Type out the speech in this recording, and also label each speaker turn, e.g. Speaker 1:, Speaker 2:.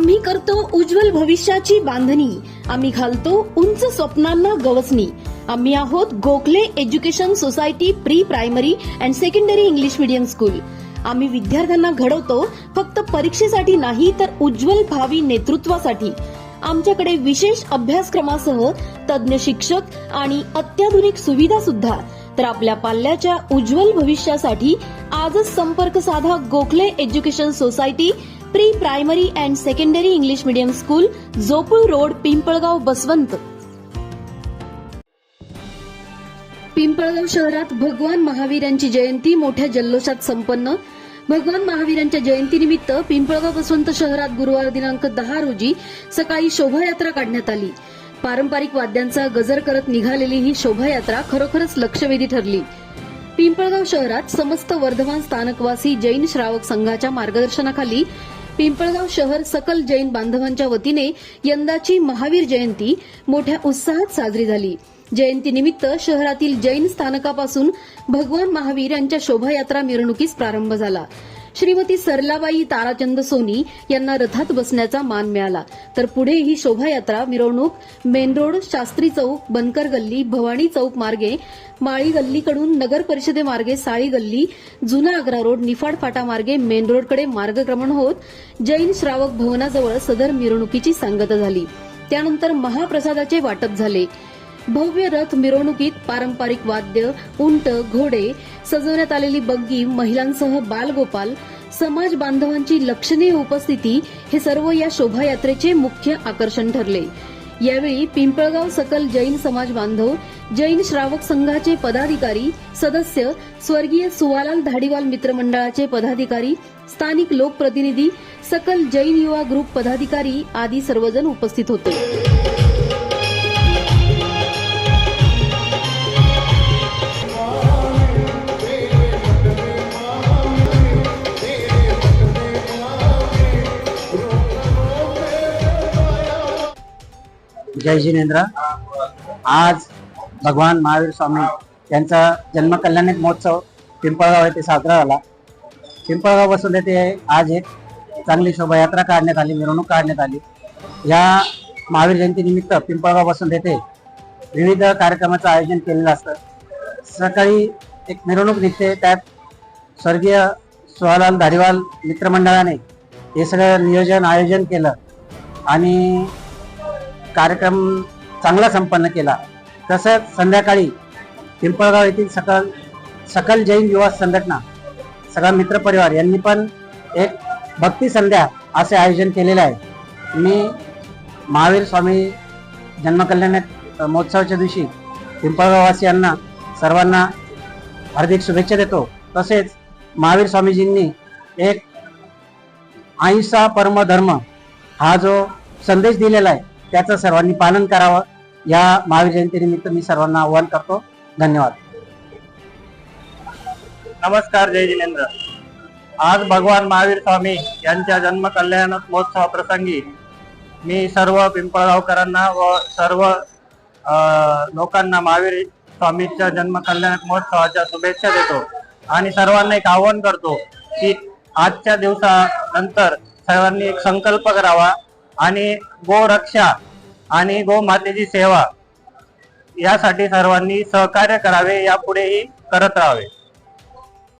Speaker 1: आम्ही करतो उज्ज्वल भविष्याची बांधणी. आम्ही घालतो उंच स्वप्नांना गवसणी. आम्ही आहोत Gokhale education society pre primary and secondary English medium school. आम्ही विद्यार्थ्यांना घडवतो फक्त परीक्षेसाठी नाही तर उज्ज्वल भावी नेतृत्वासाठी. आमच्याकडे विशेष अभ्यासक्रमासह तज्ज्ञ शिक्षक आणि अत्याधुनिक सुविधा सुद्धा. तर आपल्या पाल्याच्या उज्ज्वल भविष्यासाठी आजच संपर्क साधा Gokhale education society pre primary and secondary English medium school Jopul road Pimpalgaon Baswant. Pimpalgaon शहरात भगवान महावीरांची जयंती मोठ्या जल्लोषात संपन्न. भगवान महावीरांच्या जयंतीनिमित्त पिंपळगाव बसवंत शहरात गुरुवार दिनांक दहा रोजी सकाळी शोभायात्रा काढण्यात आली. पारंपरिक वाद्यांचा गजर करत निघालेली ही शोभायात्रा खरोखरच लक्षवेधी ठरली. पिंपळगाव शहरात समस्त वर्धमान स्थानकवासी जैन श्रावक संघाच्या मार्गदर्शनाखाली पिंपळगाव शहर सकल जैन बांधवांच्या वतीने यंदाची महावीर जयंती मोठ्या उत्साहात साजरी झाली. जयंतीनिमित्त शहरातील जैन स्थानकापासून भगवान महावीर यांच्या शोभायात्रा मिरवणुकीस प्रारंभ झाला. श्रीमती सरलाबाई ताराचंद सोनी यांना रथात बसण्याचा मान मिळाला. तर पुढे ही शोभायात्रा मिरवणूक मेन रोड शास्त्री चौक बनकर गल्ली भवानी चौक मार्गे माळी गल्लीकडून नगर परिषदेमार्गे साळी गल्ली जुना आग्रा रोड निफाड फाटा मार्गे मेन रोडकडे मार्गक्रमण होत जैन श्रावक भवनाजवळ सदर मिरवणुकीची सांगता झाली. त्यानंतर महाप्रसादाचे वाटप झाले. भव्य रथ मिरवणुकीत पारंपरिक वाद्य उंट घोडे सजवण्यात आलेली बग्गी महिलांसह बालगोपाल समाज बांधवांची लक्षणीय उपस्थिती हे सर्व या शोभायात्रेचे मुख्य आकर्षण ठरले. यावेळी पिंपळगाव सकल जैन समाज बांधव जैन श्रावक संघाचे पदाधिकारी सदस्य स्वर्गीय सुवालाल धाडीवाल मित्रमंडळाचे पदाधिकारी स्थानिक लोकप्रतिनिधी सकल जैन युवा ग्रुप पदाधिकारी आदी सर्वजण उपस्थित होते.
Speaker 2: जय जिनेंद्र. आज भगवान महावीर स्वामी यांचा जन्मकल्याणिक महोत्सव पिंपळगाव येथे साजरा झाला. पिंपळगाव बसून येथे आज एक चांगली शोभायात्रा काढण्यात आली मिरवणूक काढण्यात आली. या महावीर जयंतीनिमित्त पिंपळगाव बसून येथे विविध कार्यक्रमाचं आयोजन केलेलं असतं. सकाळी एक मिरवणूक निघते त्यात स्वर्गीय सुहालाल धारीवाल मित्रमंडळाने हे सगळं नियोजन आयोजन केलं. आणि कार्यक्रम चांगला संपन्न केला. तसंच संध्याकाळी पिंपळगाव येथील सकल सकल जैन युवा संघटना सगळा मित्रपरिवार यांनी पण एक भक्ती संध्या असे आयोजन केलेले आहे. मी महावीर स्वामी जन्मकल्याण महोत्सवाच्या दिवशी पिंपळगाववासियांना सर्वांना हार्दिक शुभेच्छा देतो. तसेच महावीर स्वामीजींनी एक अहिंसा परम धर्म हा जो संदेश दिलेला आहे त्याचं सर्वांनी पालन करावं. या महावीर जयंतीनिमित्त मी सर्वांना आवाहन करतो. धन्यवाद.
Speaker 3: नमस्कार जय जिनेंद्र. आज भगवान महावीर स्वामी यांच्या जन्म कल्याण महोत्सवा प्रसंगी मी सर्व पिंपळगावकरांना व सर्व लोकांना महावीर स्वामीच्या जन्म कल्याण महोत्सवाच्या शुभेच्छा देतो आणि सर्वांना एक आवाहन करतो की आजच्या दिवसानंतर सर्वांनी एक संकल्प करावा. आणि गोरक्षा आणि गोमातेची सेवा यासाठी सर्वांनी सहकार्य करावे यापुढेही करत राहावे.